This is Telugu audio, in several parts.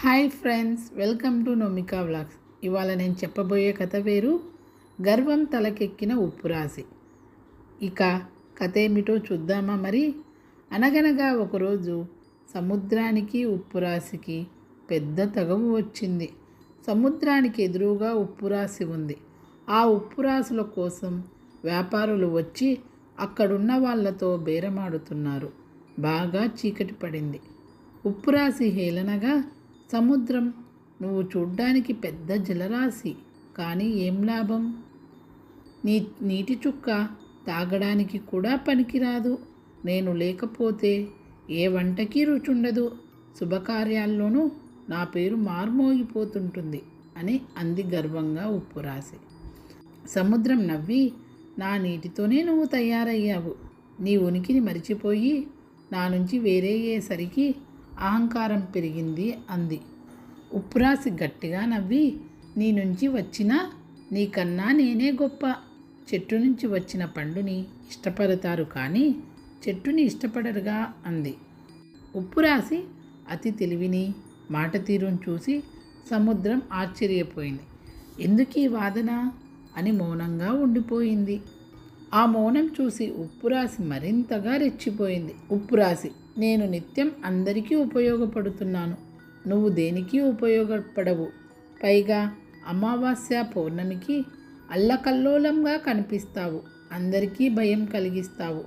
Hi friends welcome to Nomika vlogs. ఇవాళ నేను చెప్పబోయే కథ వేరు గర్వం తలకెక్కిన ఉప్పురాసి ఇక కథ ఏమిటో చూద్దామా మరి? అనగనగా ఒకరోజు సముద్రానికి ఉప్పురాసికి పెద్ద తగవు వచ్చింది. సముద్రానికి ఎదురుగా ఉప్పురాశి ఉంది. ఆ ఉప్పురాశుల కోసం వ్యాపారులు వచ్చి అక్కడున్న వాళ్ళతో బేరమాడుతున్నారు. బాగా చీకటి పడింది. ఉప్పురాశి హేళనగా సముద్రం నువ్వు చూడ్డానికి పెద్ద జలరాశి. కానీ ఏం లాభం? నీ నీటి చుక్క తాగడానికి కూడా పనికిరాదు. నేను లేకపోతే ఏ వంటకి రుచుండదు. శుభకార్యాల్లోనూ నా పేరు మార్మోగిపోతుంటుంది అని అంది గర్వంగా ఉప్పురాసి సముద్రం నవ్వి నా నీటితోనే నువ్వు తయారయ్యావు. నీ ఉనికిని మరిచిపోయి నా నుంచి వేరే అయ్యేసరికి అహంకారం పెరిగింది అంది. ఉప్పురాసి గట్టిగా నవ్వి నీ నుంచి వచ్చిన నీకన్నా నేనే గొప్ప. చెట్టు నుంచి వచ్చిన పండుని ఇష్టపడతారు కానీ చెట్టుని ఇష్టపడరుగా అంది. ఉప్పురాసి అతి తెలివిని మాట తీరును చూసి సముద్రం ఆశ్చర్యపోయింది. ఎందుకు ఈ వాదన? అని మౌనంగా ఉండిపోయింది. ఆ మౌనం చూసి ఉప్పురాసి మరింతగా రెచ్చిపోయింది. ఉప్పురాసి నేను నిత్యం అందరికీ ఉపయోగపడుతున్నాను. నువ్వు దేనికి ఉపయోగపడవు? పైగా అమావాస్య పౌర్ణమికి అల్లకల్లోలంగా కనిపిస్తావు. అందరికీ భయం కలిగిస్తావు.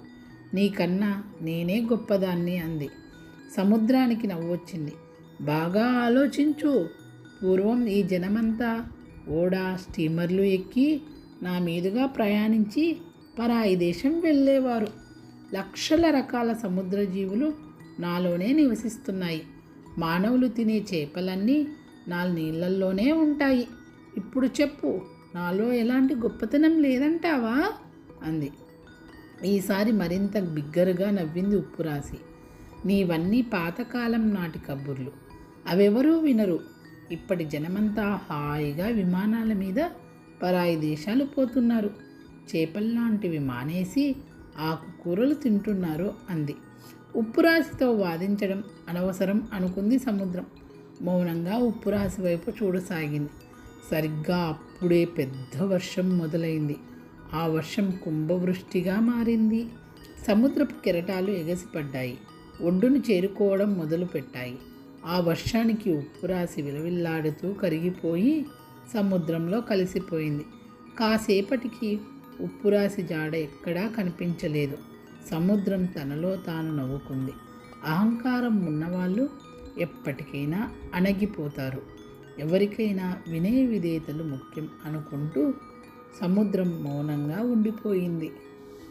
నీకన్నా నేనే గొప్పదాన్ని అంది. సముద్రానికి నవ్వొచ్చింది. బాగా ఆలోచించు. పూర్వం ఈ జనమంతా ఓడా స్టీమర్లు ఎక్కి నా మీదుగా ప్రయాణించి పరాయి దేశం వెళ్ళేవారు. లక్షల రకాల సముద్ర జీవులు నాలోనే నివసిస్తున్నాయి. మానవులు తినే చేపలన్నీ నా నీళ్ళల్లోనే ఉంటాయి. ఇప్పుడు చెప్పు నాలో ఎలాంటి గొప్పతనం లేదంటావా? అంది. ఈసారి మరింత బిగ్గరగా నవ్వింది ఉప్పురాసి నీవన్నీ పాతకాలం నాటి కబుర్లు. అవెవరూ వినరు. ఇప్పటి జనమంతా హాయిగా విమానాల మీద పరాయి దేశాలు పోతున్నారు. చేపల్లాంటివి మానేసి ఆకుకూరలు తింటున్నారు అంది. ఉప్పురాశితో వాదించడం అనవసరం అనుకుంది సముద్రం. మౌనంగా ఉప్పురాశి వైపు చూడసాగింది. సరిగ్గా అప్పుడే పెద్ద వర్షం మొదలైంది. ఆ వర్షం కుంభవృష్టిగా మారింది. సముద్రపు కెరటాలు ఎగసిపడ్డాయి. ఒడ్డును చేరుకోవడం మొదలుపెట్టాయి. ఆ వర్షానికి ఉప్పురాశి విలవిల్లాడుతూ కరిగిపోయి సముద్రంలో కలిసిపోయింది. కాసేపటికి ఉప్పురాసి జాడ ఎక్కడా కనిపించలేదు. సముద్రం తనలో తాను నవ్వుకుంది. అహంకారం ఉన్నవాళ్ళు ఎప్పటికైనా అణగిపోతారు. ఎవరికైనా వినయ విధేయతలు ముఖ్యం అనుకుంటూ సముద్రం మౌనంగా ఉండిపోయింది.